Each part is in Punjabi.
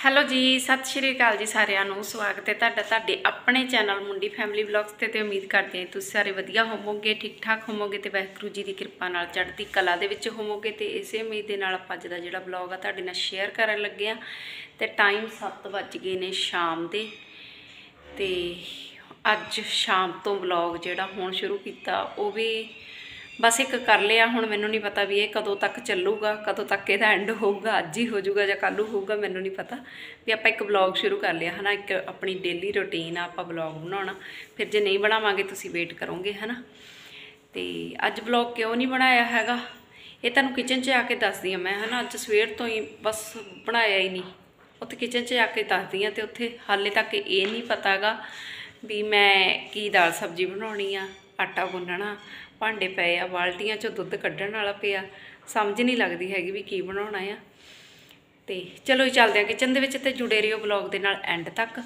ਹੈਲੋ ਜੀ, ਸਤਿ ਸ਼੍ਰੀ ਅਕਾਲ ਜੀ ਸਾਰਿਆਂ ਨੂੰ। ਸਵਾਗਤ ਹੈ ਤੁਹਾਡਾ ਤੁਹਾਡੇ ਆਪਣੇ ਚੈਨਲ ਮੁੰਡੀ ਫੈਮਿਲੀ ਵਲੌਗਸ ਤੇ ਤੇ ਉਮੀਦ ਕਰਦੇ ਹਾਂ ਤੁਸੀਂ ਸਾਰੇ ਵਧੀਆ ਹੋਵੋਗੇ ਠੀਕ ਠਾਕ ਹੋਵੋਗੇ ਤੇ ਵਾਹਿਗੁਰੂ ਜੀ ਦੀ ਕਿਰਪਾ ਨਾਲ ਚੜ੍ਹਦੀ ਕਲਾ ਦੇ ਵਿੱਚ ਹੋਵੋਗੇ ਤੇ ਇਸੇ ਉਮੀਦ ਦੇ ਨਾਲ ਆਪਾਂ ਅੱਜ ਦਾ ਜਿਹੜਾ ਵਲੌਗ ਆ ਤੁਹਾਡੇ ਨਾਲ ਸ਼ੇਅਰ ਕਰਨ ਲੱਗੇ ਆ ਤੇ ਟਾਈਮ 7 ਵੱਜ ਗਏ ਨੇ ਸ਼ਾਮ ਦੇ ਤੇ ਅੱਜ ਸ਼ਾਮ ਤੋਂ ਵਲੌਗ ਜਿਹੜਾ ਹੁਣ ਸ਼ੁਰੂ ਕੀਤਾ, ਉਹ ਵੀ ਬਸ ਇੱਕ ਕਰ ਲਿਆ, ਹੁਣ ਮੈਨੂੰ ਨਹੀਂ ਪਤਾ ਵੀ ਇਹ ਕਦੋਂ ਤੱਕ ਚੱਲੂਗਾ, ਕਦੋਂ ਤੱਕ ਇਹਦਾ ਐਂਡ ਹੋਊਗਾ, ਅੱਜ ਹੀ ਹੋ ਜਾਊਗਾ ਜਾਂ ਕੱਲ੍ਹ ਹੋਊਗਾ, ਮੈਨੂੰ ਨਹੀਂ ਪਤਾ। ਵੀ ਆਪਾਂ ਇੱਕ ਵਲੌਗ ਸ਼ੁਰੂ ਕਰ ਲਿਆ, ਹਨਾ, ਇੱਕ ਆਪਣੀ ਡੇਲੀ ਰੁਟੀਨ ਆ, ਆਪਾਂ ਵਲੌਗ ਬਣਾਉਣਾ। ਫਿਰ ਜੇ ਨਹੀਂ ਬਣਾਵਾਂਗੇ, ਤੁਸੀਂ ਵੇਟ ਕਰੋਗੇ, ਹਨਾ। ਤੇ ਅੱਜ ਵਲੌਗ ਕਿਉਂ ਨਹੀਂ ਬਣਾਇਆ ਹੈਗਾ? ਇਹ ਤੁਹਾਨੂੰ ਕਿਚਨ 'ਚ ਆ ਕੇ ਦੱਸਦੀ ਆ ਮੈਂ, ਹਨਾ। ਅੱਜ ਸਵੇਰ ਤੋਂ ਹੀ ਬਸ ਬਣਾਇਆ ਹੀ ਨਹੀਂ। ਉੱਥੇ ਕਿਚਨ 'ਚ ਆ ਕੇ ਦੱਸਦੀ ਆ ਤੇ ਉੱਥੇ ਹਾਲੇ ਤੱਕ ਇਹ ਨਹੀਂ ਪਤਾਗਾ ਵੀ ਮੈਂ ਕੀ ਦਾਲ ਸਬਜ਼ੀ ਬਣਾਉਣੀ ਆ, ਆਟਾ ਗੁੰਨਣਾ ਭਾਂਡੇ ਪਏ ਆ, ਬਾਲਟੀਆਂ 'ਚੋਂ ਦੁੱਧ ਕੱਢਣ ਵਾਲਾ ਪਿਆ। ਸਮਝ ਨਹੀਂ ਲੱਗਦੀ ਹੈਗੀ ਵੀ ਕੀ ਬਣਾਉਣਾ ਆ। ਤੇ ਚਲੋ ਜੀ, ਚੱਲਦੇ ਆ ਕਿਚਨ ਦੇ ਵਿੱਚ ਤੇ ਜੁੜੇ ਰਹੋ ਬਲੌਗ ਦੇ ਨਾਲ ਐਂਡ ਤੱਕ।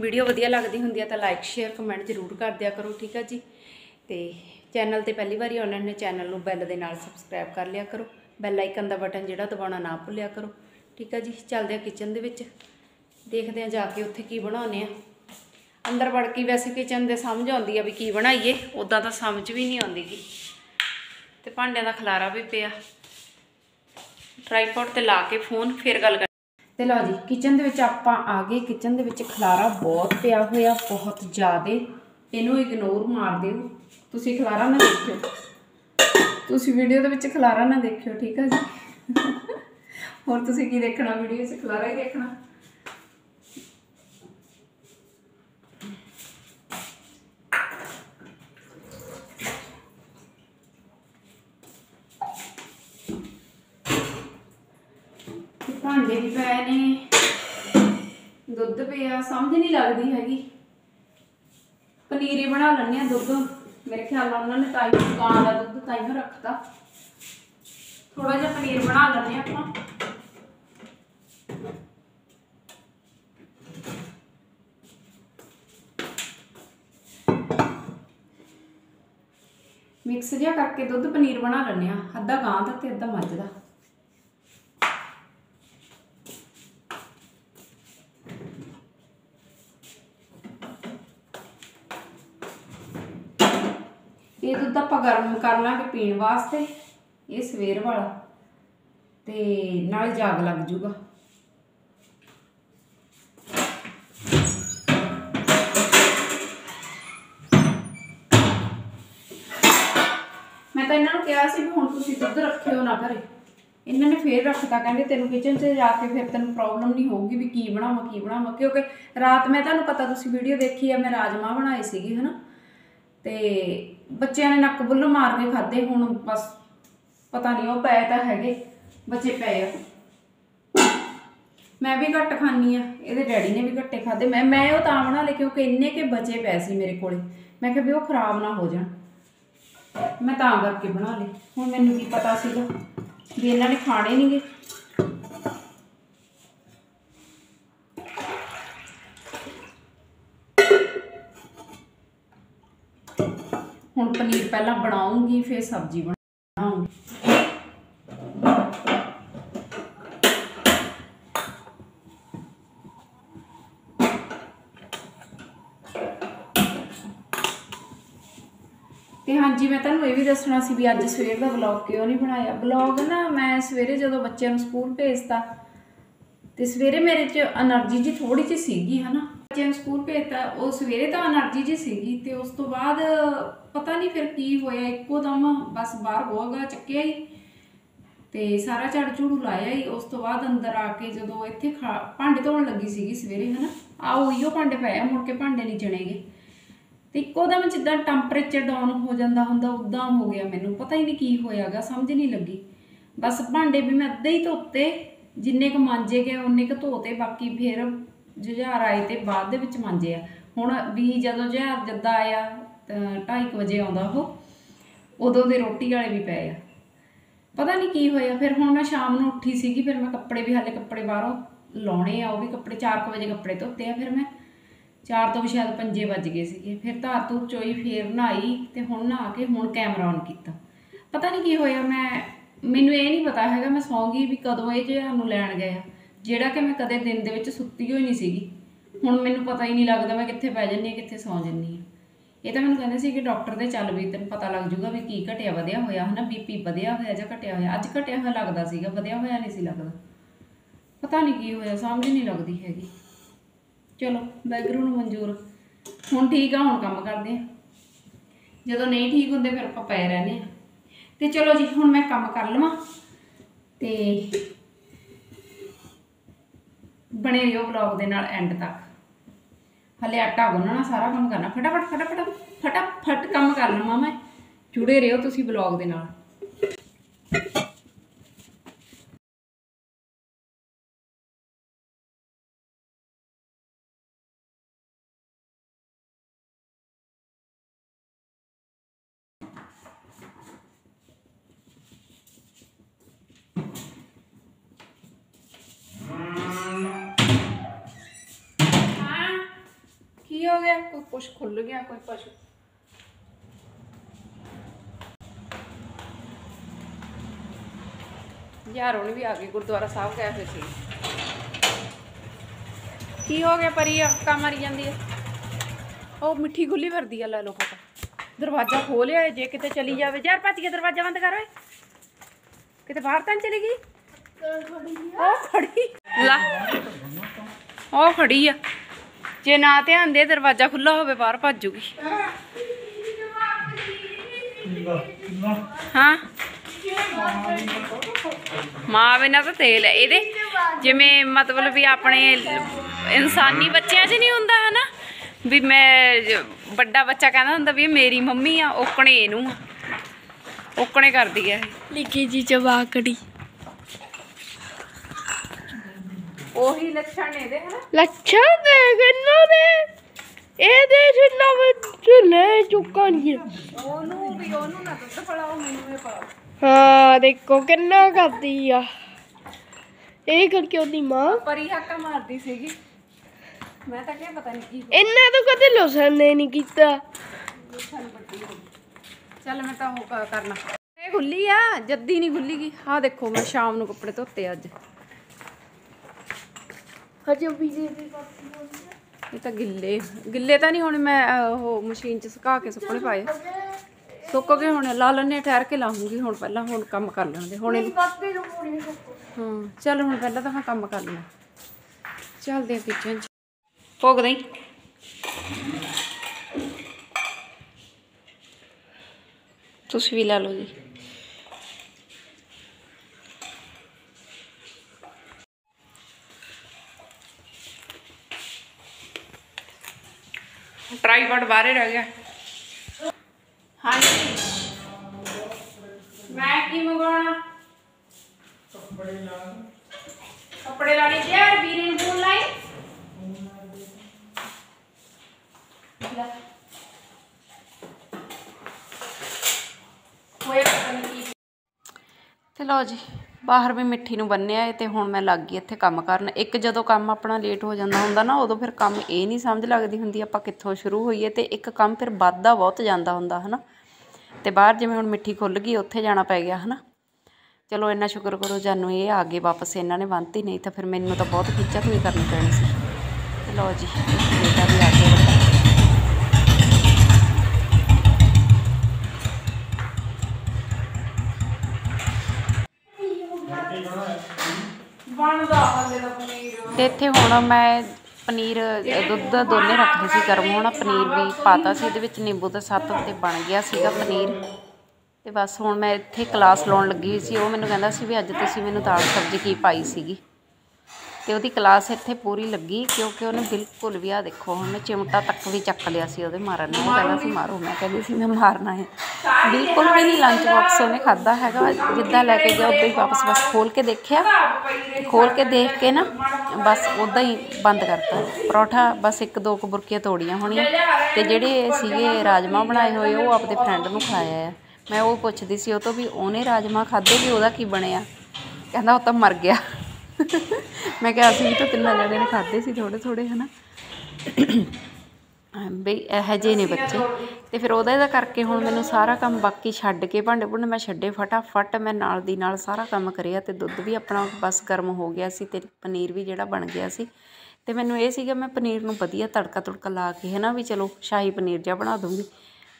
ਵੀਡੀਓ ਵਧੀਆ ਲੱਗਦੀ ਹੁੰਦੀ ਆ ਤਾਂ ਲਾਈਕ ਸ਼ੇਅਰ ਕਮੈਂਟ ਜ਼ਰੂਰ ਕਰ ਦਿਆ ਕਰੋ, ਠੀਕ ਆ ਜੀ? ਤੇ ਚੈਨਲ ਤੇ ਪਹਿਲੀ ਵਾਰੀ ਆਉਣਾ ਨੇ ਚੈਨਲ ਨੂੰ ਬੈਲ ਦੇ ਨਾਲ ਸਬਸਕ੍ਰਾਈਬ ਕਰ ਲਿਆ ਕਰੋ। ਬੈਲ ਆਈਕਨ ਦਾ ਬਟਨ ਜਿਹੜਾ ਦਬਾਉਣਾ ਨਾ ਭੁੱਲਿਆ ਕਰੋ, ਠੀਕ ਆ ਜੀ? ਚੱਲਦੇ ਆ ਕਿਚਨ ਦੇ ਵਿੱਚ। ਦੇਖਦੇ ਆ ਜਾ ਕੇ ਉੱਥੇ ਕੀ ਬਣਾਉਨੇ ਆ। ਅੰਦਰ ਵੜ ਕੇ ਵੈਸੇ ਕਿਚਨ ਦੇ ਸਮਝ ਆਉਂਦੀ ਆ ਵੀ ਕੀ ਬਣਾਈਏ ਉਦਾਂ ਤਾਂ ਸਮਝ ਵੀ ਨਹੀਂ ਆਉਂਦੀ ਗੀ ਤੇ ਭਾਂਡਿਆਂ ਦਾ ਖਲਾਰਾ ਵੀ ਪਿਆ। ਟ੍ਰਾਈਪੋਡ ਤੇ ਲਾ ਕੇ ਫੋਨ, ਫੇਰ ਗੱਲ ਕਰ ਤੇ ਲਓ ਜੀ ਕਿਚਨ ਦੇ ਵਿੱਚ ਆਪਾਂ ਆ ਗਏ। ਕਿਚਨ ਦੇ ਵਿੱਚ ਖਲਾਰਾ ਬਹੁਤ ਪਿਆ ਹੋਇਆ, ਬਹੁਤ ਜ਼ਿਆਦੇ। ਇਹਨੂੰ ਇਗਨੋਰ ਮਾਰ ਦਿਓ। ਤੁਸੀਂ ਖਲਾਰਾ ਨਾ ਦੇਖਿਓ। ਤੁਸੀਂ ਵੀਡੀਓ ਦੇ ਵਿੱਚ ਖਲਾਰਾ ਨਾ ਦੇਖਿਓ, ਠੀਕ ਆ ਜੀ? ਹੋਰ ਤੁਸੀਂ ਕੀ ਦੇਖਣਾ? ਵੀਡੀਓ 'ਚ ਖਲਾਰਾ ਹੀ ਦੇਖਣਾ ਤੇ ਭਾਂਡੇ ਵੀ ਪਏ ਨੇ। ਦੁੱਧ ਪਿਆ, ਸਮਝ ਨਹੀਂ ਲੱਗਦੀ ਹੈਗੀ। ਪਨੀਰ ਬਣਾ ਲੈਣੇ ਆ ਦੁੱਧ। ਮੇਰੇ ਖਿਆਲ ਨਾਲ ਉਹਨਾਂ ਨੇ ਟਾਈਮ ਦੁਕਾਨ ਦਾ ਦੁੱਧ ਟਾਈਮ ਰੱਖਤਾ। ਥੋੜਾ ਜਿਹਾ ਪਨੀਰ ਬਣਾ ਲੈਣੇ ਆਪਾਂ। ਮਿਕਸ ਜਿਹਾ ਕਰਕੇ ਦੁੱਧ ਪਨੀਰ ਬਣਾ ਲੈਣੇ ਆ ਅੱਧਾ ਗਾਂ ਦਾ ਤੇ ਅੱਧਾ ਮੱਝ ਦਾ ਇਹ ਦੁੱਧ ਆਪਾਂ ਗਰਮ ਕਰ ਲਾਂਗੇ ਪੀਣ ਵਾਸਤੇ, ਇਹ ਸਵੇਰ ਵਾਲਾ, ਤੇ ਨਾਲ ਜਾਗ ਲੱਗ ਜੂਗਾ। ਮੈਂ ਤਾਂ ਇਹਨਾਂ ਨੂੰ ਕਿਹਾ ਸੀ ਵੀ ਹੁਣ ਤੁਸੀਂ ਦੁੱਧ ਰੱਖਿਓ ਨਾ ਘਰੇ। ਇਹਨਾਂ ਨੇ ਫੇਰ ਰੱਖਤਾ, ਕਹਿੰਦੇ ਤੈਨੂੰ ਕਿਚਨ 'ਚ ਜਾ ਕੇ ਫਿਰ ਤੈਨੂੰ ਪ੍ਰੋਬਲਮ ਨਹੀਂ ਹੋਊਗੀ ਵੀ ਕੀ ਬਣਾਵਾਂ ਕੀ ਬਣਾਵਾਂ, ਕਿਉਂਕਿ ਰਾਤ ਮੈਂ ਤੁਹਾਨੂੰ ਪਤਾ ਤੁਸੀਂ ਵੀਡੀਓ ਦੇਖੀ ਆ, ਮੈਂ ਰਾਜਮਾ ਬਣਾਏ ਸੀਗੇ, ਹਨਾ? ਤੇ ਬੱਚਿਆਂ ਨੇ ਨੱਕ ਬੁੱਲ ਮਾਰ ਕੇ ਖਾਦੇ ਹੁਣ ਬਸ ਪਤਾ ਨਹੀਂ ਉਹ ਪਏ ਤਾਂ ਹੈਗੇ, ਬੱਚੇ ਪਏ ਆ। ਮੈਂ ਵੀ ਘੱਟ ਖਾਣੀ ਆ, ਇਹਦੇ ਡੈਡੀ ਨੇ ਵੀ ਘੱਟੇ ਖਾਦੇ ਮੈਂ ਮੈਂ ਉਹ ਤਾਂ ਬਣਾ ਲਏ ਕਿਉਂਕਿ ਇੰਨੇ ਕੇ ਬਚੇ ਪਏ ਸੀ ਮੇਰੇ ਕੋਲੇ। ਮੈਂ ਕਿਹਾ ਵੀ ਉਹ ਖਰਾਬ ਨਾ ਹੋ ਜਾਣ। ਮੈਂ ਤਾਂ ਕਰਕੇ ਬਣਾ ਲਏ। ਹੁਣ ਮੈਨੂੰ ਕੀ ਪਤਾ ਸੀਗਾ ਵੀ ਇਹਨਾਂ ਨੇ ਖਾਣੇ ਨਹੀਂਗੇ ਹੁਣ ਪਨੀਰ ਪਹਿਲਾਂ ਬਣਾਉਂਗੀ, ਫਿਰ ਸਬਜ਼ੀ ਬਣਾਉਂਗੀ ਤੇ ਹਾਂਜੀ, ਮੈਂ ਤੁਹਾਨੂੰ ਇਹ ਵੀ ਦੱਸਣਾ ਸੀ ਵੀ ਅੱਜ ਸਵੇਰ ਦਾ ਵਲੌਗ ਕਿਉਂ ਨਹੀਂ ਬਣਾਇਆ? ਵਲੌਗ ਨਾ ਮੈਂ ਸਵੇਰੇ ਜਦੋਂ ਬੱਚਿਆਂ ਨੂੰ ਸਕੂਲ ਭੇਜਤਾ, ਤੇ ਸਵੇਰੇ ਮੇਰੇ 'ਚ એનર્ਜੀ ਜੀ ਥੋੜੀ ਜਿਹੀ ਸੀਗੀ, ਹਨਾ? ਬੱਚਿਆਂ ਨੂੰ ਸਕੂਲ ਭੇਜਤਾ, ਉਹ ਸਵੇਰੇ ਤਾਂ એનર્ਜੀ ਜੀ ਸੀਗੀ, ਤੇ ਉਸ ਤੋਂ ਬਾਅਦ ਪਤਾ ਨਹੀਂ ਫਿਰ ਕੀ ਹੋਇਆ, ਇੱਕੋ ਦਮ ਬਸ ਬਾਹਰ ਹੋਗਾ ਚੱਕਿਆ ਹੀ ਤੇ ਸਾਰਾ ਝੜ ਝੂੜੂ ਲਾਇਆ ਹੀ। ਉਸ ਤੋਂ ਬਾਅਦ ਅੰਦਰ ਆ ਕੇ ਜਦੋਂ ਇੱਥੇ ਭਾਂਡੇ ਧੋਣ ਲੱਗੀ ਸੀਗੀ ਸਵੇਰੇ, ਹਨਾ? ਆ ਉਹੀਓ ਭਾਂਡੇ ਪਏ ਆ, ਮੁੜ ਕੇ ਭਾਂਡੇ ਨਹੀਂ ਚਣੇਗੇ ਤੇ ਇੱਕੋ ਦਮ ਜਿੱਦਾਂ ਟੈਂਪਰੇਚਰ ਡਾਊਨ ਹੋ ਜਾਂਦਾ ਹੁੰਦਾ ਉਦਾਂ ਹੋ ਗਿਆ ਮੈਨੂੰ। ਪਤਾ ਹੀ ਨਹੀਂ ਕੀ ਹੋਇਆਗਾ, ਸਮਝ ਨਹੀਂ ਲੱਗੀ। ਬਸ ਭਾਂਡੇ ਵੀ ਮੈਂ ਅੱਧੇ ਹੀ ਧੋਤੇ, ਜਿੰਨੇ ਕ ਮਾਂਜੇ ਗਏ ਉਨੇ ਕ ਧੋਤੇ, ਬਾਕੀ ਫਿਰ ਜੁਝਾਰ ਆਏ ਤੇ ਬਾਅਦ ਦੇ ਵਿੱਚ ਮਾਂਜੇ ਆ। ਹੁਣ ਵੀ ਜਦੋਂ ਜੁਝਾਰ ਜੱਦਾ ਆਇਆ 2:30 ਵਜੇ ਆਉਂਦਾ ਉਹ, ਉਦੋਂ ਦੇ ਰੋਟੀ ਵਾਲੇ ਵੀ ਪਏ ਆ। ਪਤਾ ਨਹੀਂ ਕੀ ਹੋਇਆ, ਫਿਰ ਹੁਣ ਮੈਂ ਸ਼ਾਮ ਨੂੰ ਉੱਠੀ ਸੀਗੀ, ਫਿਰ ਮੈਂ ਕੱਪੜੇ ਵੀ ਹਾਲੇ ਕੱਪੜੇ ਬਾਹਰੋਂ ਲਾਉਣੇ ਆ, ਉਹ ਵੀ ਕੱਪੜੇ 4 ਵਜੇ ਕੱਪੜੇ ਧੋਤੇ ਆ, ਫਿਰ ਮੈਂ ਚਾਰ ਤੋਂ ਵੀ ਸ਼ਾਇਦ ਪੰਜੇ ਵੱਜ ਗਏ ਸੀਗੇ। ਫਿਰ ਧਾਰ ਧੂਰ ਚੋਈ, ਫੇਰ ਨਹਾਈ ਤੇ ਹੁਣ ਨਹਾ ਕੇ ਹੁਣ ਕੈਮਰਾ ਔਨ ਕੀਤਾ। ਪਤਾ ਨਹੀਂ ਕੀ ਹੋਇਆ, ਮੈਂ, ਮੈਨੂੰ ਇਹ ਨਹੀਂ ਪਤਾ ਹੈਗਾ ਮੈਂ ਸੌਂਗੀ ਵੀ ਕਦੋਂ ਇਹ ਜਿਹਾ ਨੂੰ ਲੈਣ ਗਏ ਆ। ਜਿਹੜਾ ਕਿ ਮੈਂ ਕਦੇ ਦਿਨ ਦੇ ਵਿੱਚ ਸੁੱਤੀ ਹੋਈ ਨਹੀਂ ਸੀਗੀ। ਹੁਣ ਮੈਨੂੰ ਪਤਾ ਹੀ ਨਹੀਂ ਲੱਗਦਾ ਮੈਂ ਕਿੱਥੇ ਪੈ ਜੰਨੀ ਹਾਂ ਕਿੱਥੇ ਸੌਂ ਜੰਨੀ ਹਾਂ ਇਹ ਤਾਂ ਮੈਨੂੰ ਕਹਿੰਦੇ ਸੀ ਕਿ ਡਾਕਟਰ ਦੇ ਚੱਲ ਵੀ ਤੈਨੂੰ ਪਤਾ ਲੱਗ ਜੂਗਾ ਵੀ ਕੀ ਘਟਿਆ, ਵਧਿਆ ਹੋਇਆ, ਹਨਾ ਬੀਪੀ ਵਧਿਆ ਹੋਇਆ ਜਾਂ ਘਟਿਆ ਹੋਇਆ। ਅੱਜ ਘਟਿਆ ਹੋਇਆ ਲੱਗਦਾ ਸੀਗਾ, ਵਧਿਆ ਹੋਇਆ ਨਹੀਂ ਸੀ ਲੱਗਦਾ। ਪਤਾ ਨਹੀਂ ਕੀ ਹੋਇਆ, ਸਮਝ ਨਹੀਂ ਲੱਗਦੀ ਹੈਗੀ। ਚਲੋ, ਵਾਹਿਗੁਰੂ ਨੂੰ ਮਨਜ਼ੂਰ। ਹੁਣ ਠੀਕ ਆ, ਹੁਣ ਕੰਮ ਕਰਦੇ ਆ। ਜਦੋਂ ਨਹੀਂ ਠੀਕ ਹੁੰਦੇ, ਫਿਰ ਆਪਾਂ ਪਏ ਰਹਿੰਦੇ ਆ। ਤੇ ਚਲੋ ਜੀ, ਹੁਣ ਮੈਂ ਕੰਮ ਕਰ ਲਵਾਂ। ਤੇ ਬਣੇ ਰਹੋ ਵਲੌਗ ਦੇ ਨਾਲ ਐਂਡ ਤੱਕ। ਹਲੇ ਆਟਾ ਗੁੰਨਣਾ, ਸਾਰਾ ਕੰਮ ਕਰਨਾ। ਫਟਾਫਟ ਫਟਾਫਟ ਫਟਾਫਟ ਕੰਮ ਕਰ ਲਵਾਂ ਮੈਂ। ਜੁੜੇ ਰਹੋ ਤੁਸੀਂ ਵਲੌਗ ਦੇ ਨਾਲ। ਗਿਆ ਕੋਈ ਕੁਛ ਖੁੱਲ ਗਿਆ ਕੋਈ ਪਸ਼ੂ ਯਾਰ ਉਹਨੇ ਵੀ ਆ ਗਏ ਗੁਰਦੁਆਰਾ ਸਾਹਿਬ ਗਏ ਹੋਏ ਸੀ। ਕੀ ਹੋ ਗਿਆ ਪਰੀ ਅੱਕਾ ਮਾਰੀ ਜਾਂਦੀ ਹੈ ਉਹ ਮਿੱਠੀ ਗੁੱਲੀ ਫਿਰਦੀ ਆ ਲੈ ਲੋ ਪਤਾ ਦਰਵਾਜ਼ਾ ਖੋਲਿਆ ਜੇ ਕਿਤੇ ਚਲੀ ਜਾਵੇ। ਯਾਰ ਭੱਜ ਕੇ ਦਰਵਾਜ਼ਾ ਬੰਦ ਕਰ ਓਏ। ਕਿਤੇ ਬਾਹਰ ਤਾਂ ਚਲੀ ਗਈ? ਉਹ ਖੜੀ। ਲਾ ਉਹ ਖੜੀ ਆ। ਜੇ ਨਾ ਧਿਆਨ ਦੇ ਦਰਵਾਜ਼ਾ ਖੁੱਲਾ ਹੋਵੇ, ਬਾਹਰ ਭੱਜ ਜੂਗੀ। ਹਾਂ। ਮਾਂ ਬਿਨਾਂ ਤਾਂ ਤੇਲ ਹੈ। ਇਹਦੇ ਜਿਵੇਂ ਮਤਲਬ ਵੀ ਆਪਣੇ ਇਨਸਾਨੀ ਬੱਚਿਆਂ 'ਚ ਨਹੀਂ ਹੁੰਦਾ, ਹਨਾ? ਵੀ ਮੈਂ ਵੱਡਾ ਬੱਚਾ ਕਹਿੰਦਾ ਹੁੰਦਾ ਵੀ ਇਹ ਮੇਰੀ ਮੰਮੀ ਆ, ਓਕਣੇ ਇਹਨੂੰ ਓਕਣੇ ਕਰਦੀ ਹੈ ਇਹ। ਜੀ ਜਵਾਕੜੀ। ਉਹੀ ਲੱਛਣ ਨੇ ਹਨਾ? ਲੱਛਣ ਦੇ ਇਹ ਦੇ ਜਿੰਨਾ ਵਿੱਚ ਲੈ ਚੁੱਕਾਂਗੇ ਉਹਨੂੰ ਵੀ ਉਹਨੂੰ ਨਾ ਦੁੱਧ ਫੜਾਓ ਮੈਨੂੰ ਇਹ ਪਾਓ। ਹਾਂ ਦੇਖੋ ਕਿੰਨਾ ਕਰਦੀ ਆ। ਇਹ ਕਰਕੇ ਉਹਦੀ ਮਾਂ ਪਰੀ ਹਾਕਾ ਮਾਰਦੀ ਸੀਗੀ। ਮੈਂ ਤਾਂ ਕਿਹਾ ਪਤਾ ਨਹੀਂ ਕੀ ਇਹਨਾਂ ਤੋਂ ਕਦੇ ਲੋਸਨ ਨੇ ਨਹੀਂ ਕੀਤਾ। ਚੱਲ ਮੈਂ ਤਾਂ ਉਹ ਕ- ਕਰਨਾ। ਇਹ ਖੁੱਲੀ ਆ ਜੱਦੀ ਨਹੀਂ ਦੇਖੋ ਮੈਂ ਸ਼ਾਮ ਨੂੰ ਕੱਪੜੇ ਧੋਤੇ ਅੱਜ। ਹਜੇ ਵੀ ਜੀ ਦੀ ਇਹ ਤਾਂ ਗਿੱਲੇ ਗਿੱਲੇ ਤਾਂ ਨਹੀਂ ਹੁਣ ਮੈਂ ਅਹ, ਉਹ ਮਸ਼ੀਨ 'ਚ ਸੁਕਾ ਕੇ ਸੁੱਕਣੇ ਪਾਏ। ਸੁੱਕ ਗਏ। ਹੁਣ ਲਾ ਲੈਣੇ ਠਹਿਰ ਕੇ ਲਾਉਂਗੀ ਹੁਣ ਪਹਿਲਾਂ ਹੁਣ ਕੰਮ ਕਰ ਲੈਂਦੇ ਹੁਣ ਇਹਨੂੰ ਕਾਪੀ ਨੂੰ ਪੂਰੀ ਹਾਂ ਚੱਲ ਹੁਣ ਪਹਿਲਾਂ ਤਾਂ ਮੈਂ ਕੰਮ ਕਰ ਲਾਂ। ਚੱਲਦੇ ਆ ਕਿਚਨ 'ਚ। ਭੋਗ ਦਈ ਤੁਸੀਂ ਵੀ ਲਾ ਲਓ ਜੀ। ਟ੍ਰਾਈਪੋਡ ਬਾਹਰੇ ਰਹਿ ਗਿਆ ਹਾਂਜੀ ਮੈਂ ਕੀ ਮੰਗਵਾਉਣਾ ਕੱਪੜੇ ਲਾਣੇ ਤੇ ਯਾਰ ਵੀਰੇ ਨੂੰ ਫੋਨ ਲਾਈ ਲੈ। ਹੋਇਆ ਪਤਾ ਨੀ ਕੀ। ਤੇ ਲਓ ਜੀ, ਬਾਹਰ ਵੀ ਮਿੱਠੀ ਨੂੰ ਬੰਨਿਆ ਏ ਤੇ ਹੁਣ ਮੈਂ ਲੱਗ ਗਈ ਇੱਥੇ ਕੰਮ ਕਰਨ। ਇੱਕ ਜਦੋਂ ਕੰਮ ਆਪਣਾ ਲੇਟ ਹੋ ਜਾਂਦਾ ਹੁੰਦਾ ਨਾ, ਉਦੋਂ ਫਿਰ ਕੰਮ ਇਹ ਨਹੀਂ ਸਮਝ ਲੱਗਦੀ ਹੁੰਦੀ ਆਪਾਂ ਕਿੱਥੋਂ ਸ਼ੁਰੂ ਹੋਈਏ ਤੇ ਇੱਕ ਕੰਮ ਫਿਰ ਵੱਧਦਾ ਬਹੁਤ ਜਾਂਦਾ ਹੁੰਦਾ, ਹਨਾ? ਤੇ ਬਾਹਰ ਜਿਵੇਂ ਹੁਣ ਮਿੱਠੀ ਖੁੱਲ ਗਈ, ਉੱਥੇ ਜਾਣਾ ਪੈ ਗਿਆ, ਹਨਾ? ਚਲੋ ਇੰਨਾ ਸ਼ੁਕਰ ਕਰੋ ਜਾਨੂੰ ਇਹ ਆ ਗਏ ਵਾਪਸ, ਇਹਨਾਂ ਨੇ ਬੰਨਤੀ, ਨਹੀਂ ਤਾਂ ਫਿਰ ਮੈਨੂੰ ਤਾਂ ਬਹੁਤ ਖਿੱਚਾ ਹੋਈ ਕਰਨੀ ਪੈਣੀ ਸੀ। ਤੇ ਲਓ ਜੀ ਬੇਟਾ ਵੀ ਆ ਗਿਆ ਵੱਡਾ। ਤੇ ਇੱਥੇ ਹੁਣ ਮੈਂ ਪਨੀਰ, ਦੁੱਧ ਦੋਨੇ ਰੱਖਦੇ ਸੀ ਗਰਮ। ਹੋਣਾ ਪਨੀਰ ਵੀ ਪਾਤਾ ਸੀ, ਇਹਦੇ ਵਿੱਚ ਨਿੰਬੂ ਦਾ ਸੱਤ ਤੇ ਬਣ ਗਿਆ ਸੀਗਾ ਪਨੀਰ। ਤੇ ਬਸ ਹੁਣ ਮੈਂ ਇੱਥੇ ਕਲਾਸ ਲਾਉਣ ਲੱਗੀ ਹੋਈ ਸੀ। ਉਹ ਮੈਨੂੰ ਕਹਿੰਦਾ ਸੀ ਵੀ ਅੱਜ ਤੁਸੀਂ ਮੈਨੂੰ ਦਾਲ ਸਬਜ਼ੀ ਕੀ ਪਾਈ ਸੀਗੀ? ਤੇ ਉਹਦੀ ਕਲਾਸ ਇੱਥੇ ਪੂਰੀ ਲੱਗੀ ਕਿਉਂਕਿ ਉਹਨੇ ਬਿਲਕੁਲ ਵੀ ਆ ਦੇਖੋ, ਉਹਨੇ ਚਿਮਟਾ ਤੱਕ ਵੀ ਚੱਕ ਲਿਆ ਸੀ ਉਹਦੇ ਮਾਰਨ ਨੂੰ। ਕਹਿੰਦਾ ਸੀ, ਮਾਰੋ। ਮੈਂ ਕਹਿੰਦੀ ਸੀ, ਮੈਂ ਮਾਰਨਾ ਹੈ। ਬਿਲਕੁਲ ਵੀ ਨਹੀਂ ਲੰਚ ਬਾਕਸ ਉਹਨੇ ਖਾਦਾ ਹੈਗਾ। ਜਿੱਦਾਂ ਲੈ ਕੇ ਗਿਆ, ਉਦਾਂ ਹੀ ਵਾਪਸ ਬਸ ਖੋਲ ਕੇ ਦੇਖਿਆ। ਖੋਲ ਕੇ ਦੇਖ ਕੇ ਨਾ, ਬਸ ਉਦਾਂ ਹੀ ਬੰਦ ਕਰਤਾ। ਪਰੌਠਾ ਬਸ ਇੱਕ ਦੋ ਕੁ ਬੁਰਕੀਆਂ ਤੋੜੀਆਂ ਹੋਣੀਆਂ ਤੇ ਜਿਹੜੇ ਸੀਗੇ ਰਾਜਮਾ ਬਣਾਏ ਹੋਏ, ਉਹ ਆਪਦੇ ਫਰੈਂਡ ਨੂੰ ਖਾਇਆ ਆ। ਮੈਂ ਉਹ ਪੁੱਛਦੀ ਸੀ, ਉਹ ਤੋਂ ਵੀ ਉਹਨੇ ਰਾਜਮਾ ਖਾਦੇ ਵੀ ਉਹਦਾ ਕੀ ਬਣਿਆ? ਕਹਿੰਦਾ, ਉਹ ਤਾਂ ਮਰ ਗਿਆ। ਮੈਂ ਕਿਹਾ ਅਸੀਂ ਵੀ ਤਾਂ ਤਿੰਨਾਂ ਜਣੇ ਨੇ ਖਾਦੇ ਸੀ ਥੋੜੇ ਥੋੜੇ ਹਨਾ। ਹਾਂ ਬਈ ਇਹੋ ਜਿਹੇ ਨੇ ਬੱਚੇ। ਤੇ ਫਿਰ ਉਹਦਾ ਇਹਦਾ ਕਰਕੇ ਹੁਣ ਮੈਨੂੰ ਸਾਰਾ ਕੰਮ ਬਾਕੀ ਛੱਡ ਕੇ ਭਾਂਡੇ ਭੁੰਡੇ ਮੈਂ ਛੱਡੇ ਫਟਾਫਟ, ਮੈਂ ਨਾਲ ਦੀ ਨਾਲ ਸਾਰਾ ਕੰਮ ਕਰਿਆ ਤੇ ਦੁੱਧ ਵੀ ਆਪਣਾ ਬਸ ਗਰਮ ਹੋ ਗਿਆ ਸੀ ਤੇ ਪਨੀਰ ਵੀ ਜਿਹੜਾ ਬਣ ਗਿਆ ਸੀ। ਤੇ ਮੈਨੂੰ ਇਹ ਸੀਗਾ ਮੈਂ ਪਨੀਰ ਨੂੰ ਵਧੀਆ ਤੜਕਾ ਤੁੜਕਾ ਲਾ ਕੇ ਹੈ ਨਾ ਵੀ ਚਲੋ ਸ਼ਾਹੀ ਪਨੀਰ ਜਿਹਾ ਬਣਾ ਦੂੰਗੀ।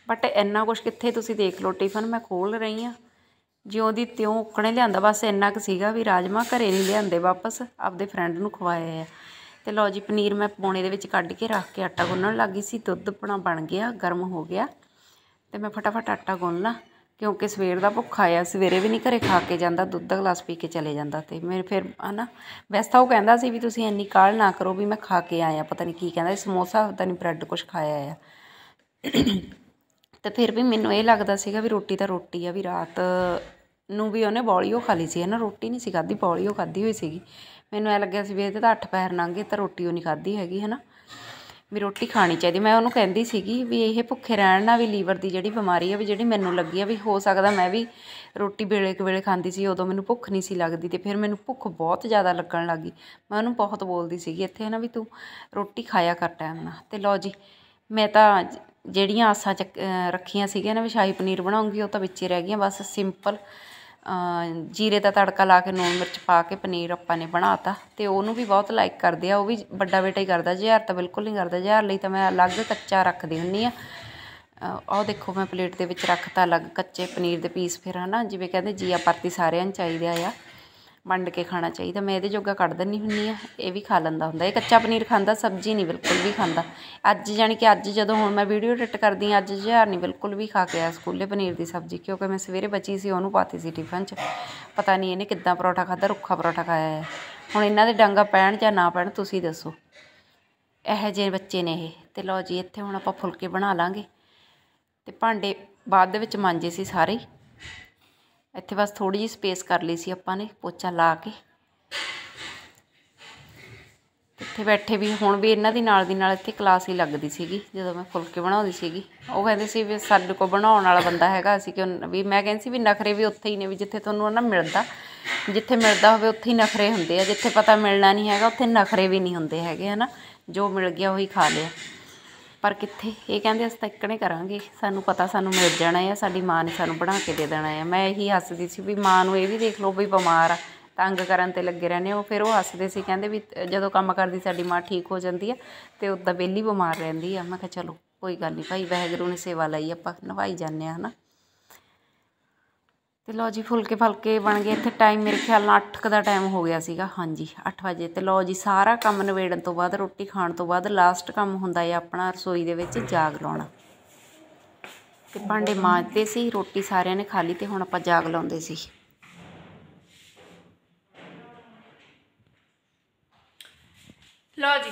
ਬਟ ਇੰਨਾ ਕੁਛ ਕਿੱਥੇ ਤੁਸੀਂ ਦੇਖ ਲਓ, ਟਿਫਨ ਮੈਂ ਖੋਲ ਰਹੀ ਆ ਜਿਉਂ ਦੀ ਤਿਉਂ ਉੱਕਣੇ ਲਿਆਂਦਾ, ਬਸ ਇੰਨਾ ਕੁ ਸੀਗਾ ਵੀ ਰਾਜਮਾ ਘਰੇ ਨਹੀਂ ਲਿਆਂਦੇ, ਵਾਪਸ ਆਪਦੇ ਫਰੈਂਡ ਨੂੰ ਖਵਾਏ ਆ। ਤੇ ਲਓ ਜੀ, ਪਨੀਰ ਮੈਂ ਪੌਣੇ ਦੇ ਵਿੱਚ ਕੱਢ ਕੇ ਰੱਖ ਕੇ ਆਟਾ ਗੁੰਨਣ ਲੱਗੀ ਸੀ, ਦੁੱਧ ਆਪਣਾ ਬਣ ਗਿਆ, ਗਰਮ ਹੋ ਗਿਆ। ਤੇ ਮੈਂ ਫਟਾਫਟ ਆਟਾ ਗੁੰਨ ਲਾ ਕਿਉਂਕਿ ਸਵੇਰ ਦਾ ਭੁੱਖਾ ਆ ਸਵੇਰੇ ਵੀ ਨਹੀਂ ਘਰੇ ਖਾ ਕੇ ਜਾਂਦਾ, ਦੁੱਧ ਦਾ ਗਲਾਸ ਪੀ ਕੇ ਚਲੇ ਜਾਂਦਾ ਤੇ ਮੇਰੇ ਫਿਰ ਹਨਾ, ਵੈਸੇ ਤਾਂ ਉਹ ਕਹਿੰਦਾ ਸੀ ਵੀ ਤੁਸੀਂ ਇੰਨੀ ਕਾਹਲ ਨਾ ਕਰੋ ਵੀ ਮੈਂ ਖਾ ਕੇ ਆਇਆ, ਪਤਾ ਨਹੀਂ ਕੀ ਕਹਿੰਦਾ ਸਮੋਸਾ ਪਤਾ ਨਹੀਂ ਬ੍ਰੈਡ ਕੁਝ ਖਾਇਆ ਆ। ਤੇ ਫਿਰ ਵੀ ਮੈਨੂੰ ਇਹ ਲੱਗਦਾ ਸੀਗਾ ਵੀ ਰੋਟੀ ਤਾਂ ਰੋਟੀ ਆ, ਵੀ ਰਾਤ ਨੂੰ ਵੀ ਉਹਨੇ ਬੌਲੀ ਬੌਲੀਓ ਖਾ ਲਈ ਸੀ ਹੈ ਨਾ ਰੋਟੀ ਨਹੀਂ ਸੀ ਖਾਧੀ, ਬੌਲੀ ਬੌਲੀਓ ਖਾਧੀ ਹੋਈ ਸੀਗੀ। ਮੈਨੂੰ ਐ ਲੱਗਿਆ ਸੀ ਵੀ ਇਹਦੇ ਤਾਂ ਅੱਠ ਪੈਰ ਲੰਘੇ ਤਾਂ ਰੋਟੀ ਉਹ ਨਹੀਂ ਖਾਧੀ ਹੈਗੀ ਹੈ ਨਾ ਵੀ ਰੋਟੀ ਖਾਣੀ ਚਾਹੀਦੀ, ਮੈਂ ਉਹਨੂੰ ਕਹਿੰਦੀ ਸੀਗੀ ਵੀ ਇਹ ਭੁੱਖੇ ਰਹਿਣ ਨਾਲ ਵੀ ਲੀਵਰ ਦੀ ਜਿਹੜੀ ਬਿਮਾਰੀ ਆ ਵੀ ਜਿਹੜੀ ਮੈਨੂੰ ਲੱਗੀ ਆ ਵੀ ਹੋ ਸਕਦਾ ਮੈਂ ਵੀ ਰੋਟੀ ਵੇਲੇ ਕੁ ਵੇਲੇ ਖਾਂਦੀ ਸੀ, ਉਦੋਂ ਮੈਨੂੰ ਭੁੱਖ ਨਹੀਂ ਸੀ ਲੱਗਦੀ ਤੇ ਫਿਰ ਮੈਨੂੰ ਭੁੱਖ ਬਹੁਤ ਜ਼ਿਆਦਾ ਲੱਗਣ ਲੱਗੀ ਮੈਂ ਉਹਨੂੰ ਬਹੁਤ ਬੋਲਦੀ ਸੀਗੀ, ਇੱਥੇ ਨਾ ਵੀ ਤੂੰ ਰੋਟੀ ਖਾਇਆ ਕਰ ਟਾਈਮ ਨਾਲ। ਤੇ ਲਓ ਜੀ, ਮੈਂ ਤਾਂ ਜਿਹੜੀਆਂ ਆਸਾਂ ਚੱਕ ਰੱਖੀਆਂ ਸੀਗੀਆਂ ਨਾ ਵੀ ਸ਼ਾਹੀ ਪਨੀਰ ਬਣਾਉਂਗੀ, ਉਹ ਤਾਂ ਵਿੱਚ ਹੀ ਰਹਿ ਗਈਆਂ, ਬਸ ਸਿੰਪਲ ਜੀਰੇ ਦਾ ਤੜਕਾ ਲਾ ਕੇ, ਨੂਣ ਮਿਰਚ ਪਾ ਕੇ ਪਨੀਰ ਆਪਾਂ ਨੇ ਬਣਾਤਾ ਤੇ ਉਹਨੂੰ ਵੀ ਬਹੁਤ ਲਾਈਕ ਕਰਦੇ ਆ, ਉਹ ਵੀ ਵੱਡਾ ਬੇਟਾ ਹੀ ਕਰਦਾ ਜ਼ਹਿਰ ਤਾਂ ਬਿਲਕੁਲ ਨਹੀਂ ਕਰਦਾ ਜ਼ਹਿਰ ਲਈ ਤਾਂ ਮੈਂ ਅਲੱਗ ਕੱਚਾ ਰੱਖਦੀ ਹੁੰਨੀ ਆ। ਆਹ ਦੇਖੋ ਮੈਂ ਪਲੇਟ ਦੇ ਵਿੱਚ ਰੱਖਤਾ ਅਲੱਗ ਕੱਚੇ ਪਨੀਰ ਦੇ ਪੀਸ ਫਿਰ ਹਨਾ, ਜਿਵੇਂ ਕਹਿੰਦੇ ਜੀਆ ਪਰਤੀ ਸਾਰਿਆਂ ਨੂੰ ਚਾਹੀਦਾ ਆ। ਵੰਡ ਕੇ ਖਾਣਾ ਚਾਹੀਦਾ। ਮੈਂ ਇਹਦੇ ਜੋਗਾ ਕੱਢ ਦਿੰਦੀ ਹੁੰਦੀ ਆ। ਇਹ ਵੀ ਖਾ ਲੈਂਦਾ ਹੁੰਦਾ। ਇਹ ਕੱਚਾ ਪਨੀਰ ਖਾਂਦਾ, ਸਬਜ਼ੀ ਨਹੀਂ ਬਿਲਕੁਲ ਵੀ ਖਾਂਦਾ। ਅੱਜ ਜਾਣੀ ਕਿ ਅੱਜ ਜਦੋਂ ਹੁਣ ਮੈਂ ਵੀਡੀਓ ਐਡਿਟ ਕਰਦੀ ਹਾਂ ਅੱਜ ਜ਼ਹਿਰ ਨਹੀਂ ਬਿਲਕੁਲ ਵੀ ਖਾ ਕੇ ਆਇਆ ਸਕੂਲੇ ਪਨੀਰ ਦੀ ਸਬਜ਼ੀ, ਕਿਉਂਕਿ ਮੈਂ ਸਵੇਰੇ ਬਚੀ ਸੀ, ਉਹਨੂੰ ਪਾਤੀ ਸੀ ਟਿਫਨ 'ਚ। ਪਤਾ ਨਹੀਂ ਇਹਨੇ ਕਿੱਦਾਂ ਪਰੌਠਾ ਖਾਦਾ ਰੁੱਖਾ ਪਰੌਠਾ ਖਾਇਆ ਹੈ ਹੁਣ ਇਹਨਾਂ ਦੇ ਡਾਂਗਾ ਪੈਣ ਜਾਂ ਨਾ ਪੈਣ, ਤੁਸੀਂ ਦੱਸੋ। ਇਹੋ ਜਿਹੇ ਬੱਚੇ ਨੇ ਇਹ। ਤੇ ਲਓ ਜੀ, ਇੱਥੇ ਹੁਣ ਆਪਾਂ ਫੁਲਕੇ ਬਣਾ ਲਾਂਗੇ। ਤੇ ਭਾਂਡੇ ਬਾਅਦ ਦੇ ਵਿੱਚ ਮਾਂਜੇ ਸੀ ਸਾਰੇ। ਹੀ। ਇੱਥੇ ਬਸ ਥੋੜੀ ਜਿਹੀ ਸਪੇਸ ਕਰ ਲਈ ਸੀ ਆਪਾਂ ਨੇ, ਪੋਚਾ ਲਾ ਕੇ। ਇੱਥੇ ਬੈਠੇ ਵੀ, ਹੁਣ ਵੀ ਇਹਨਾਂ ਦੀ ਨਾਲ ਦੀ ਨਾਲ ਇੱਥੇ ਕਲਾਸ ਹੀ ਲੱਗਦੀ ਸੀਗੀ, ਜਦੋਂ ਮੈਂ ਫੁਲਕੇ ਬਣਾਉਂਦੀ ਸੀਗੀ। ਉਹ ਕਹਿੰਦੇ ਸੀ ਵੀ ਸਾਡੇ ਕੋਲ ਬਣਾਉਣ ਵਾਲਾ ਬੰਦਾ ਹੈਗਾ, ਅਸੀਂ ਕਿ ਵੀ ਮੈਂ ਕਹਿੰਦੀ ਸੀ ਵੀ ਨਖਰੇ ਵੀ ਉੱਥੇ ਹੀ ਨੇ, ਵੀ ਜਿੱਥੇ ਤੁਹਾਨੂੰ ਨਾ ਮਿਲਦਾ, ਜਿੱਥੇ ਮਿਲਦਾ ਹੋਵੇ ਉੱਥੇ ਹੀ ਨਖਰੇ ਹੁੰਦੇ ਆ, ਜਿੱਥੇ ਪਤਾ ਮਿਲਣਾ ਨਹੀਂ ਹੈਗਾ, ਉੱਥੇ ਨਖਰੇ ਵੀ ਨਹੀਂ ਹੁੰਦੇ ਹੈਗੇ, ਹਨਾ। ਜੋ ਮਿਲ ਗਿਆ ਉਹੀ ਖਾ ਲਿਆ। ਪਰ ਕਿੱਥੇ? ਇਹ ਕਹਿੰਦੇ ਅਸੀਂ ਤਾਂ ਇੱਕਣੇ ਕਰਾਂਗੇ। ਸਾਨੂੰ ਪਤਾ ਸਾਨੂੰ ਮਿਲ ਜਾਣਾ ਆ, ਸਾਡੀ ਮਾਂ ਨੇ ਸਾਨੂੰ ਬਣਾ ਕੇ ਦੇ ਦੇਣਾ ਆ। ਮੈਂ ਇਹੀ ਹੱਸਦੀ ਸੀ ਵੀ ਮਾਂ ਨੂੰ ਇਹ ਵੀ ਦੇਖ ਲਓ ਵੀ ਬਿਮਾਰ ਆ, ਤੰਗ ਕਰਨ ਤੇ ਲੱਗੇ ਰਹਿੰਦੇ ਉਹ ਫਿਰ ਉਹ ਹੱਸਦੇ ਸੀ, ਕਹਿੰਦੇ ਵੀ ਜਦੋਂ ਕੰਮ ਕਰਦੀ ਸਾਡੀ ਮਾਂ ਠੀਕ ਹੋ ਜਾਂਦੀ ਆ ਤੇ ਉੱਦਾਂ ਵਿਹਲੀ ਬਿਮਾਰ ਰਹਿੰਦੀ ਆ। ਮੈਂ ਕਿਹਾ ਚਲੋ ਕੋਈ ਗੱਲ ਨਹੀਂ ਭਾਈ ਵਾਹਿਗੁਰੂ ਨੇ ਸੇਵਾ ਲਈ, ਆਪਾਂ ਨਿਭਾਈ ਜਾਂਦੇ ਆ, ਹਨਾ? ਅਤੇ ਲਓ ਜੀ ਫੁਲਕੇ ਫਲਕੇ ਬਣ ਗਏ। ਇੱਥੇ ਟਾਈਮ ਮੇਰੇ ਖਿਆਲ ਨਾਲ ਅੱਠ 8 ਦਾ ਟਾਈਮ ਹੋ ਗਿਆ ਸੀਗਾ। ਹਾਂਜੀ 8 ਵਜੇ। ਤੇ ਲਓ ਜੀ ਸਾਰਾ ਕੰਮ ਨਿਬੇੜਨ ਤੋਂ ਬਾਅਦ, ਰੋਟੀ ਖਾਣ ਤੋਂ ਬਾਅਦ ਲਾਸਟ ਕੰਮ ਹੁੰਦਾ ਹੈ ਆਪਣਾ ਰਸੋਈ ਦੇ ਵਿੱਚ ਜਾਗ ਲਾਉਣਾ। ਤੇ ਭਾਂਡੇ ਮਾਂਜਦੇ ਸੀ, ਰੋਟੀ ਸਾਰਿਆਂ ਨੇ ਖਾ ਲਈ ਤੇ ਹੁਣ ਆਪਾਂ ਜਾਗ ਲਾਉਂਦੇ ਸੀ। ਲਓ ਜੀ।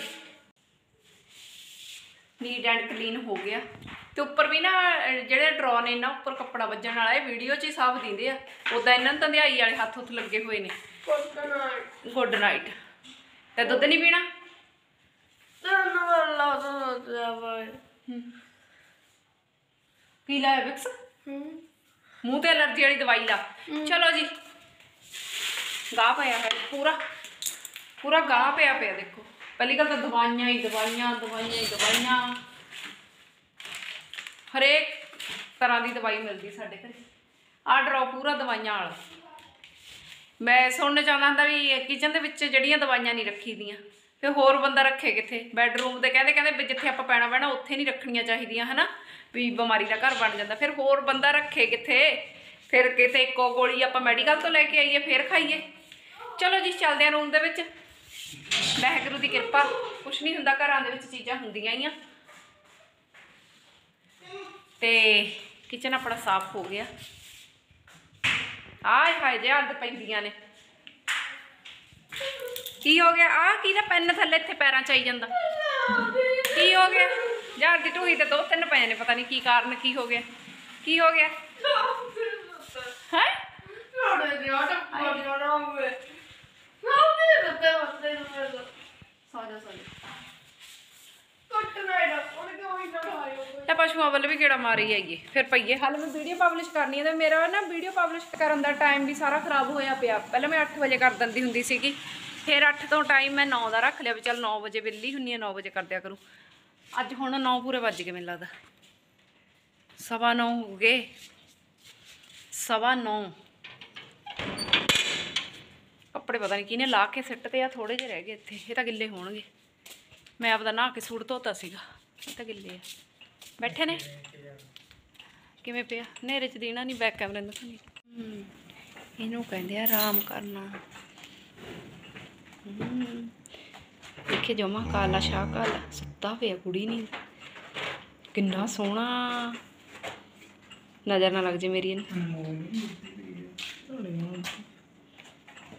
ਨੀਟ ਐਂਡ ਕਲੀਨ ਹੋ ਗਿਆ। ਤੇ ਉੱਪਰ ਵੀ ਨਾ ਜਿਹੜੇ ਡਰੋ ਨੇ ਨਾ, ਉੱਪਰ ਕੱਪੜਾ ਵੱਜਣ ਵਾਲਾ, ਇਹ ਵੀਡੀਓ 'ਚ ਹੀ ਸਾਫ਼ ਦਿੰਦੇ ਆ। ਉਦਾਂ ਇਹਨਾਂ ਨੂੰ ਧੰਦਿਆਈ ਵਾਲੇ ਹੱਥ ਹੁੱਥ ਲੱਗੇ ਹੋਏ ਨੇ। ਗੁੱਡ ਨਾਈਟ ਤੇ ਦੁੱਧ ਨਹੀਂ ਪੀਣਾ? ਪੀ ਲੈ ਵਿਕਸ। ਮੂੰਹ ਤੇ ਅਲਰਜੀ ਵਾਲੀ ਦਵਾਈ ਲਾ। ਚਲੋ ਜੀ। ਗਾਹ ਪਿਆ ਹੈ ਪੂਰਾ। ਪੂਰਾ ਗਾਹ ਪਿਆ ਪਿਆ ਦੇਖੋ। ਪਹਿਲੀ ਗੱਲ ਤਾਂ ਦਵਾਈਆਂ ਹੀ ਦਵਾਈਆਂ ਦਵਾਈਆਂ ਹੀ ਦਵਾਈਆਂ। ਹਰੇਕ ਤਰ੍ਹਾਂ ਦੀ ਦਵਾਈ ਮਿਲਦੀ ਸਾਡੇ ਘਰੇ। ਆਹ ਡਰੋ ਪੂਰਾ ਦਵਾਈਆਂ ਵਾਲਾ। ਮੈਂ ਸੁਣਨਾ ਚਾਹੁੰਦਾ ਹੁੰਦਾ ਵੀ ਕਿਚਨ ਦੇ ਵਿੱਚ ਜਿਹੜੀਆਂ ਦਵਾਈਆਂ ਨਹੀਂ ਰੱਖੀ ਦੀਆਂ ਫਿਰ ਹੋਰ ਬੰਦਾ ਰੱਖੇ ਕਿੱਥੇ? ਬੈੱਡਰੂਮ ਦੇ ਕਹਿੰਦੇ ਕਹਿੰਦੇ ਵੀ ਜਿੱਥੇ ਆਪਾਂ ਪੈਣਾ ਪੈਣਾ, ਉੱਥੇ ਨਹੀਂ ਰੱਖਣੀਆਂ ਚਾਹੀਦੀਆਂ, ਹਨਾ? ਵੀ ਬਿਮਾਰੀ ਦਾ ਘਰ ਬਣ ਜਾਂਦਾ। ਫਿਰ ਹੋਰ ਬੰਦਾ ਰੱਖੇ ਕਿੱਥੇ? ਫਿਰ ਕਿਤੇ ਇੱਕੋ ਗੋਲੀ ਆਪਾਂ ਮੈਡੀਕਲ ਤੋਂ ਲੈ ਕੇ ਆਈਏ, ਫਿਰ ਖਾਈਏ। ਚਲੋ ਜੀ, ਚੱਲਦੇ ਆ ਰੂਮ ਦੇ ਵਿੱਚ। ਵਾਹਿਗੁਰੂ ਦੀ ਕਿਰਪਾ। ਕੁਛ ਨਹੀਂ ਹੁੰਦਾ, ਘਰਾਂ ਦੇ ਵਿੱਚ ਚੀਜ਼ਾਂ ਹੁੰਦੀਆਂ ਹੀ ਆ। ਤੇ ਕਿਚਨ ਆਪਣਾ ਸਾਫ਼ ਹੋ ਗਿਆ। ਆਏ ਹਾਏ ਜੇ ਅੱਧ ਪੈਂਦੀਆਂ ਨੇ। ਕੀ ਹੋ ਗਿਆ? ਆ ਕੀ ਨਾ ਪੈਨ ਥੱਲੇ ਇੱਥੇ ਪੈਰਾਂ ਚ ਆਈ ਜਾਂਦਾ। ਕੀ ਹੋ ਗਿਆ? ਯਾਰ ਦੀ ਢੂਹੀ ਤੇ ਦੋ ਤਿੰਨ ਪਏ ਨੇ, ਪਤਾ ਨਹੀਂ ਕੀ ਕਾਰਨ ਕੀ ਹੋ ਗਿਆ। ਕੀ ਹੋ ਗਿਆ? ਹੈ? ਸੌਜਾ ਸੌਜਾ ਤਾਂ ਪਸ਼ੂਆਂ ਵੱਲ ਵੀ ਕਿਹੜਾ ਮਾਰੀ ਹੈਗੀ, ਫਿਰ ਪਈਏ। ਹਾਲੇ ਮੈਂ ਵੀਡੀਓ ਪਬਲਿਸ਼ ਕਰਨੀ ਹੈ ਤੇ ਮੇਰਾ ਨਾ ਵੀਡੀਓ ਪਬਲਿਸ਼ ਕਰਨ ਦਾ ਟਾਈਮ ਵੀ ਸਾਰਾ ਖਰਾਬ ਹੋਇਆ ਪਿਆ। ਪਹਿਲਾਂ ਮੈਂ 8 ਵਜੇ ਕਰ ਦਿੰਦੀ ਹੁੰਦੀ ਸੀਗੀ, ਫਿਰ 8 ਤੋਂ ਟਾਈਮ ਮੈਂ 9 ਦਾ ਰੱਖ ਲਿਆ ਵੀ ਚੱਲ 9 ਵਜੇ ਵਿਹਲੀ ਹੁੰਨੀ ਆ 9 ਵਜੇ ਕਰ ਦਿਆ ਕਰੂੰ। ਅੱਜ ਹੁਣ 9 ਪੂਰੇ ਵੱਜ ਗਏ ਮੈਨੂੰ ਲੱਗਦਾ। ਸਵਾ 9 ਹੋ ਗਏ। ਸਵਾ 9 ਕੱਪੜੇ ਪਤਾ ਨਹੀਂ ਕਿਹਨੇ ਲਾ ਕੇ ਸਿੱਟ ਤੇ ਆ ਥੋੜੇ ਜਿਹੇ ਰਹਿ ਗਏ ਇੱਥੇ, ਇਹ ਤਾਂ ਗਿੱਲੇ ਹੋਣਗੇ। ਮੈਂ ਆਪਦਾ ਨਹਾ ਕੇ ਸੂਟ ਧੋਤਾ ਸੀਗਾ। ਇਹ ਤਾਂ ਗਿੱਲੇ ਆ। ਬੈਠੇ ਨੇ? ਕਿਵੇਂ ਪਿਆ? ਨੇਰੇ ਚ ਦੇਣਾ ਨਹੀਂ ਬੈਕ ਕੈਮਰੇ ਨੂੰ ਦਿਖਾਉਣੀ। ਹੂੰ ਇਹਨੂੰ ਕਹਿੰਦੇ ਆ ਆਰਾਮ ਕਰਨਾ। ਹੂੰ ਦੇਖੇ ਜਮਾ ਕਾਲਾ ਸ਼ਾਹ ਕਾਲਾ ਸੁੱਤਾ ਪਿਆ ਕੁੜੀ ਨਹੀਂ ਕਿੰਨਾ ਸੋਹਣਾ। ਨਜ਼ਰ ਨਾ ਲੱਗ ਜੇ ਮੇਰੀ ਇਹਨੂੰ।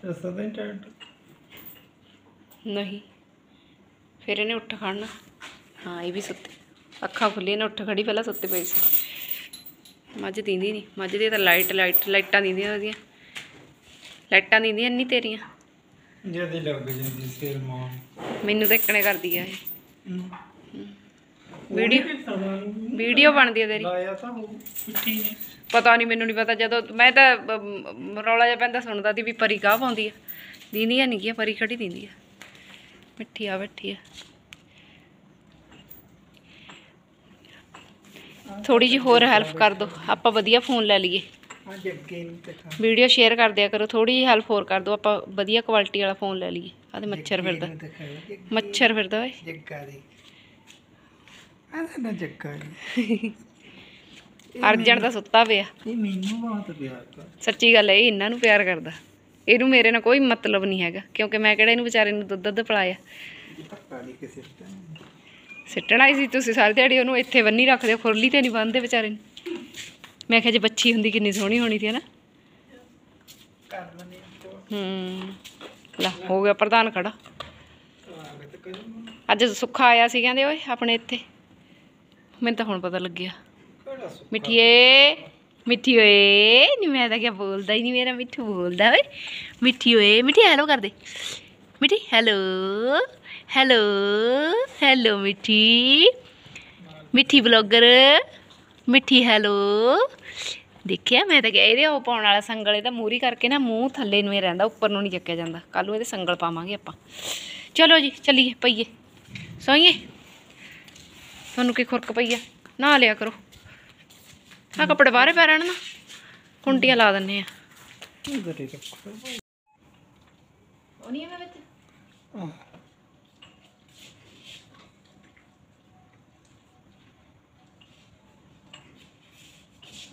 ਰਸਤਾ ਤਾਂ ਟਾਈਟ ਨਹੀਂ ਫਿਰ ਇਹਨੇ ਉੱਠ ਖੜਨਾ। ਹਾਂ ਇਹ ਵੀ ਸੁੱਤੇ। ਅੱਖਾਂ ਖੁੱਲੀਆਂ ਨੇ ਉੱਠ ਖੜੀ ਪਹਿਲਾਂ ਸੁੱਤੇ ਪਈ ਸੀ। ਮੱਝ ਦੀਂਦੀ ਨਹੀਂ ਮੱਝ ਦੀ ਤਾਂ ਲਾਈਟ ਲਾਈਟ ਲਾਈਟਾਂ ਦੀਂਦੀਆਂ ਉਹਦੀਆਂ। ਲਾਈਟਾਂ ਦੀਂਦੀਆਂ ਨਹੀਂ ਤੇਰੀਆਂ। ਹੀ ਲੱਗ ਜਾਂਦੀ ਸੇਲ ਮਾਂ। ਮੈਨੂੰ ਤਾਂ ਇੱਕਣੇ ਕਰਦੀ ਆ ਇਹ। ਵੀਡੀਓ ਵੀਡੀਓ ਬਣਦੀ ਆ ਤੇਰੀ। ਲਾਇਆ ਤਾਂ ਉਹ ਪਿੱਠੀ ਨੇ ਪਤਾ ਨਹੀਂ ਮੈਨੂੰ ਨਹੀਂ ਪਤਾ। ਜਦੋਂ ਮੈਂ ਤਾਂ ਰੌਲਾ ਜਿਹਾ ਪੈਂਦਾ ਸੁਣਦਾ ਸੀ ਵੀ ਪਰੀ ਕਾਹ ਪਾਉਂਦੀ ਆ। ਦੀਂਦੀਆਂ ਨਹੀਂ ਗਿਆ ਪਰੀ ਖੜੀ ਦਿੰਦੀ ਆ। ਮਿੱਠੀ ਆ ਬੈਠੀ ਆ। ਥੋੜੀ ਜਿਹੀ ਹੋਰ ਹੈਲਪ ਕਰ ਦਿਓ। ਆਪਾਂ ਵਧੀਆ ਫੋਨ ਲੈ ਲਈਏ। ਵੀਡੀਓ ਸ਼ੇਅਰ ਕਰ ਦਿਆ ਕਰੋ। ਥੋੜੀ ਜਿਹੀ ਹੈਲਪ ਹੋਰ ਕਰ ਦਿਓ। ਆਪਾਂ ਵਧੀਆ ਕੁਆਲਿਟੀ ਵਾਲਾ ਫੋਨ ਲੈ ਲਈਏ। ਤੇ ਮੱਛਰ ਫਿਰਦਾ। ਮੱਛਰ ਫਿਰਦਾ ਓਏ। ਜੱਗਾ ਦੇ। ਆਦਾ ਨਾ ਜੱਗਾ ਜੀ ਅਰਜਨ ਦਾ ਸੁੱਤਾ ਪਿਆ। ਇਹ ਮੈਨੂੰ ਬਹੁਤ ਪਿਆਰ ਸੱਚੀ ਗੱਲ ਹੈ ਇਹ ਇਹਨਾਂ ਨੂੰ ਪਿਆਰ ਕਰਦਾ। ਇਹਨੂੰ ਮੇਰੇ ਨਾਲ ਕੋਈ ਮਤਲਬ ਨਹੀਂ ਹੈਗਾ। ਕਿਉਂਕਿ ਮੈਂ ਕਿਹੜਾ ਇਹਨੂੰ ਵਿਚਾਰੇ ਨੂੰ ਦੁੱਧ ਦੁੱਧ ਪਿਲਾਇਆ ਧੱਕਾ ਨਹੀਂ ਕਿਸੇ ਤੇ ਸਿੱਟਣਾ ਹੀ ਸੀ ਤੁਸੀਂ ਸਾਰੀ ਦਿਹਾੜੀ ਉਹਨੂੰ ਇੱਥੇ ਬੰਨੀ ਰੱਖਦੇ ਹੋ, ਖੁਰਲੀ ਤੇ ਨਹੀਂ ਬੰਨਦੇ ਵਿਚਾਰੇ ਨੂੰ। ਮੈਂ ਕਿਹਾ ਜੇ ਬੱਚੀ ਹੁੰਦੀ ਕਿੰਨੀ ਸੋਹਣੀ ਹੋਣੀ ਸੀ ਨਾ ਕਰ ਹੂੰ। ਲੈ, ਹੋ ਗਿਆ ਪ੍ਰਧਾਨ ਖੜਾ। ਅੱਜ ਸੁੱਖਾ ਆਇਆ ਸੀ, ਕਹਿੰਦੇ, ਓਏ, ਆਪਣੇ ਇੱਥੇ। ਮੈਨੂੰ ਤਾਂ ਹੁਣ ਪਤਾ ਲੱਗਿਆ। ਮਿੱਠੀਏ ਮਿੱਠੀ ਓਏ ਨਹੀਂ ਮੈਂ ਤਾਂ ਕਿਆ ਬੋਲਦਾ ਹੀ ਨਹੀਂ ਮੇਰਾ, ਮਿੱਠੂ ਬੋਲਦਾ, ਓਏ। ਮਿੱਠੀ ਓਏ ਮਿੱਠੀ ਹੈਲੋ ਕਰ ਦੇ। ਮਿੱਠੀ ਹੈਲੋ ਹੈਲੋ ਹੈਲੋ ਮਿੱਠੀ। ਮਿੱਠੀ ਬਲੌਗਰ ਮਿੱਠੀ ਹੈਲੋ। ਦੇਖਿਆ ਮੈਂ ਤਾਂ ਕਿਹਾ ਇਹਦੇ ਉਹ ਪਾਉਣ ਵਾਲਾ ਸੰਗਲ ਇਹਦਾ ਮੂਰੀ ਕਰਕੇ ਨਾ ਮੂੰਹ ਥੱਲੇ ਨੂੰ ਹੀ ਰਹਿੰਦਾ ਉੱਪਰ ਨੂੰ ਨਹੀਂ ਚੱਕਿਆ ਜਾਂਦਾ। ਕੱਲ ਨੂੰ ਇਹਦੇ ਸੰਗਲ ਪਾਵਾਂਗੇ ਆਪਾਂ। ਚਲੋ ਜੀ ਚੱਲੀਏ ਪਈਏ। ਸੋਈਏ? ਤੁਹਾਨੂੰ ਕੀ ਖੁਰਕ ਪਈ ਆ? ਨਹਾ ਲਿਆ ਕਰੋ। ਆ ਕੱਪੜੇ ਬਾਹਰੇ ਪੈ ਰਹਿਣ ਨਾ। ਕੁੰਡੀਆਂ ਲਾ ਦਿੰਨੇ ਆ। ਉਹ ਨਹੀਂ ਮੈਂ ਵਿੱਚ?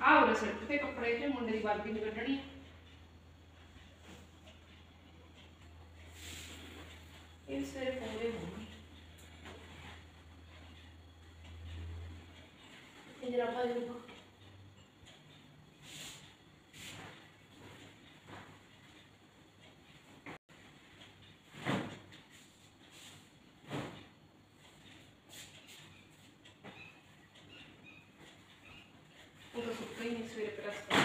ਆਹ, ਆ ਉਹ ਸਿਰ ਤੇ ਕੱਪੜੇ ਤੇ ਮੁੰਡੇ ਦੀ ਵਰਦੀ ਨੂੰ Кодексу України в сфері